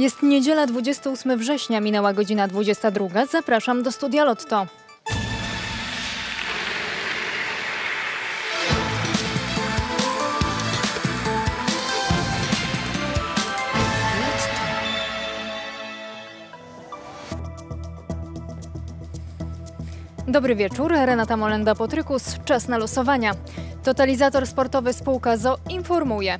Jest niedziela 28 września, minęła godzina 22. Zapraszam do studia Lotto. Dobry wieczór, Renata Molenda-Potrykus, czas na losowania. Totalizator sportowy spółka ZO informuje.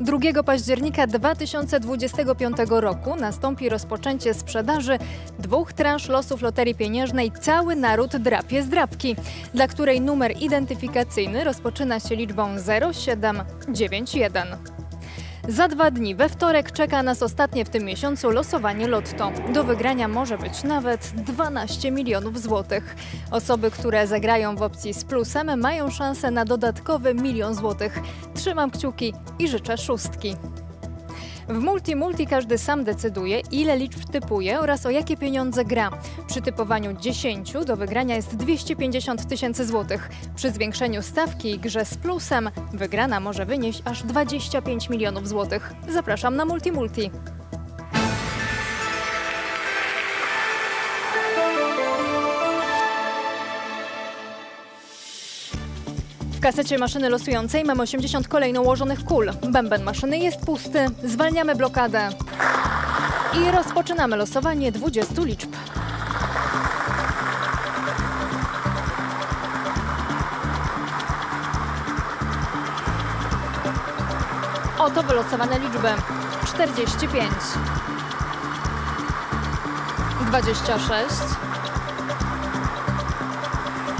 2 października 2025 roku nastąpi rozpoczęcie sprzedaży dwóch transz losów Loterii Pieniężnej Cały Naród Drapie z Drapki, dla której numer identyfikacyjny rozpoczyna się liczbą 0791. Za dwa dni, we wtorek, czeka nas ostatnie w tym miesiącu losowanie Lotto. Do wygrania może być nawet 12 milionów złotych. Osoby, które zagrają w opcji z plusem, mają szansę na dodatkowy milion złotych. Trzymam kciuki i życzę szóstki. W Multi Multi każdy sam decyduje, ile liczb typuje oraz o jakie pieniądze gra. Przy typowaniu 10 do wygrania jest 250 tysięcy złotych. Przy zwiększeniu stawki i grze z plusem wygrana może wynieść aż 25 milionów złotych. Zapraszam na Multi Multi. W kasecie maszyny losującej mamy 80 kolejno ułożonych kul. Bęben maszyny jest pusty. Zwalniamy blokadę. I rozpoczynamy losowanie 20 liczb. Oto wylosowane liczby. 45 26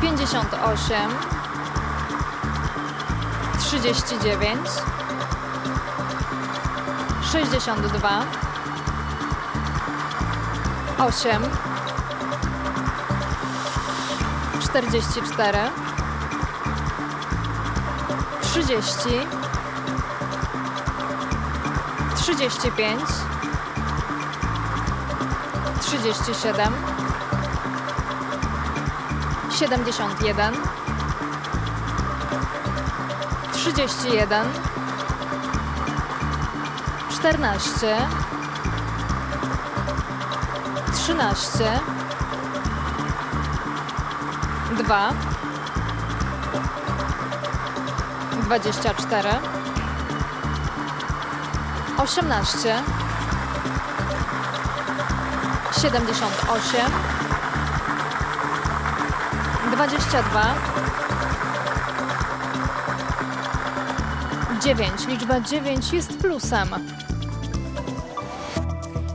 58 39 62 8 44 30 35 37 71 31 14 13 2 24 18 78 22 9. Liczba 9 jest plusem.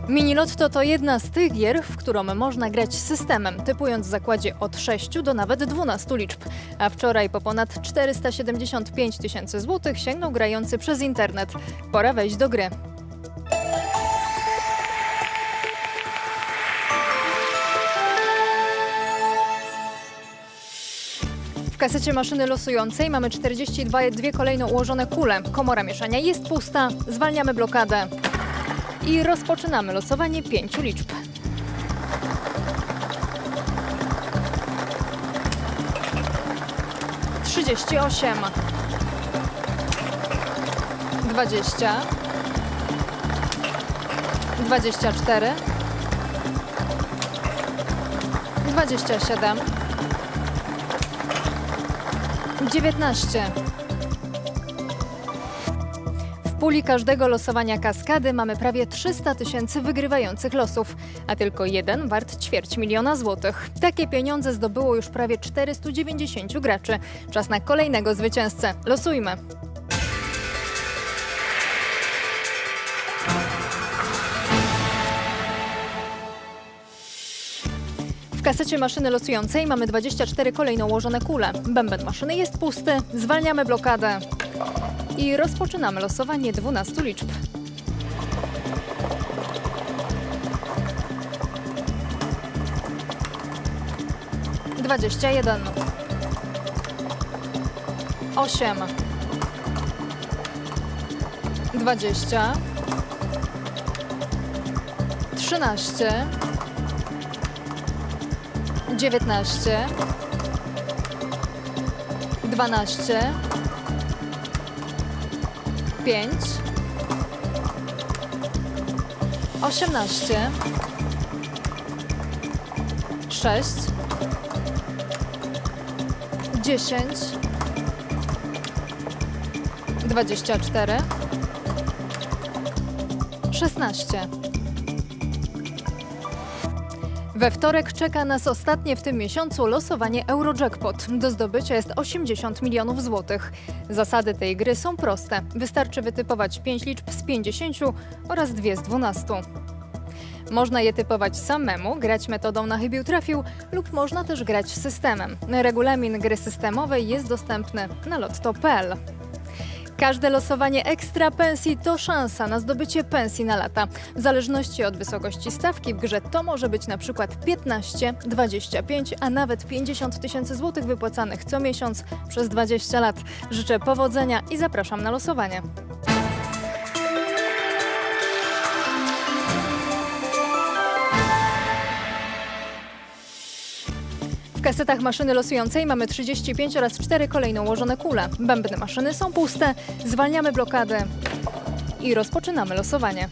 Mini Lotto to jedna z tych gier, w którą można grać systemem, typując w zakładzie od 6 do nawet 12 liczb. A wczoraj po ponad 475 tysięcy złotych sięgnął grający przez internet. Pora wejść do gry. Kasecie maszyny losującej mamy 42 dwie kolejno ułożone kule. Komora mieszania jest pusta, zwalniamy blokadę. I rozpoczynamy losowanie pięciu liczb. Trzydzieści osiem. Dwadzieścia. Dwadzieścia cztery. Dwadzieścia siedem. 19. W puli każdego losowania kaskady mamy prawie 300 tysięcy wygrywających losów, a tylko jeden wart ćwierć miliona złotych. Takie pieniądze zdobyło już prawie 490 graczy. Czas na kolejnego zwycięzcę. Losujmy. W kasecie maszyny losującej mamy 24 kolejno ułożone kule. Bęben maszyny jest pusty, zwalniamy blokadę. I rozpoczynamy losowanie 12 liczb. Dwadzieścia jeden. Osiem. Dwadzieścia. Trzynaście. 19 12 5 osiemnaście, sześć, dziesięć, dwadzieścia cztery, szesnaście. We wtorek czeka nas ostatnie w tym miesiącu losowanie Eurojackpot. Do zdobycia jest 80 milionów złotych. Zasady tej gry są proste. Wystarczy wytypować 5 liczb z 50 oraz 2 z 12. Można je typować samemu, grać metodą na chybił trafił lub można też grać systemem. Regulamin gry systemowej jest dostępny na lotto.pl. Każde losowanie ekstra pensji to szansa na zdobycie pensji na lata. W zależności od wysokości stawki w grze to może być na przykład 15, 25, a nawet 50 tysięcy złotych wypłacanych co miesiąc przez 20 lat. Życzę powodzenia i zapraszam na losowanie. Kasetach maszyny losującej mamy 35 oraz 4 kolejno ułożone kule. Bębny maszyny są puste, zwalniamy blokadę i rozpoczynamy losowanie.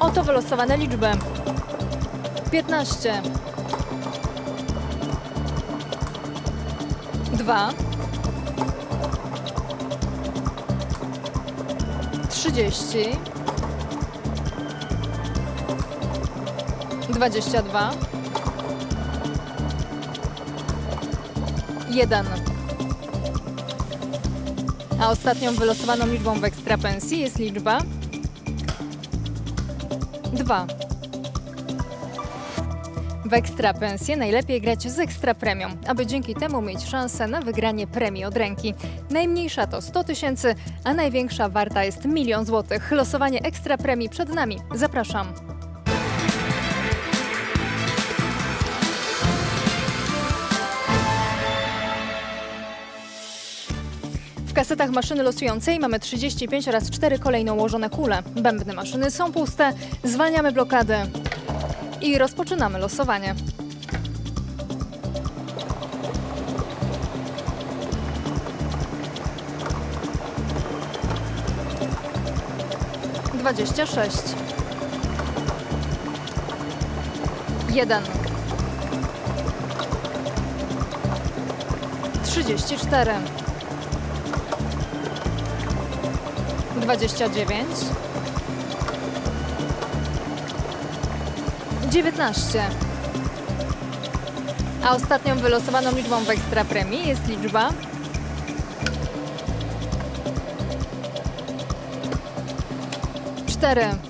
Oto wylosowane liczby. 15 2 30 22 1 A ostatnią wylosowaną liczbą w ekstra pensji jest liczba 2 w ekstra pensję najlepiej grać z ekstra premią, aby dzięki temu mieć szansę na wygranie premii od ręki. Najmniejsza to 100 tysięcy, a największa warta jest milion złotych. Losowanie ekstra premii przed nami. Zapraszam. Kasetach maszyny losującej mamy 35 oraz 4 kolejno ułożone kule. Bębny maszyny są puste, zwalniamy blokadę i rozpoczynamy losowanie. Dwadzieścia sześć. Jeden. Trzydzieści cztery. Dwadzieścia dziewięć. 19. A ostatnią wylosowaną liczbą w ekstra premii jest liczba 4.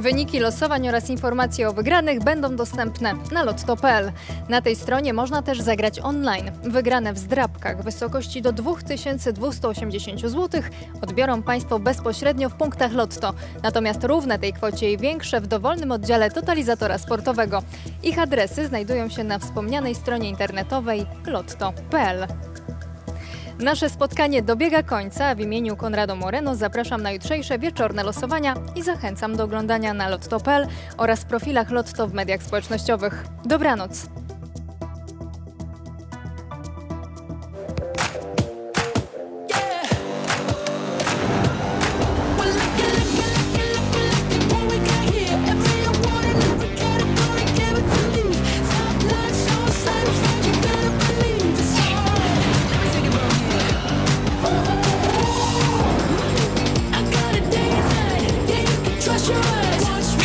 Wyniki losowań oraz informacje o wygranych będą dostępne na lotto.pl. Na tej stronie można też zagrać online. Wygrane w zdrabkach w wysokości do 2280 zł odbiorą Państwo bezpośrednio w punktach Lotto. Natomiast równe tej kwocie i większe w dowolnym oddziale totalizatora sportowego. Ich adresy znajdują się na wspomnianej stronie internetowej lotto.pl. Nasze spotkanie dobiega końca. W imieniu Konrado Moreno zapraszam na jutrzejsze wieczorne losowania i zachęcam do oglądania na lotto.pl oraz profilach Lotto w mediach społecznościowych. Dobranoc!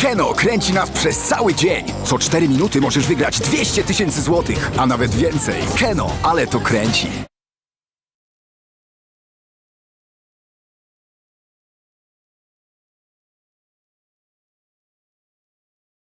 Keno kręci nas przez cały dzień. Co 4 minuty możesz wygrać 200 tysięcy złotych, a nawet więcej. Keno, ale to kręci.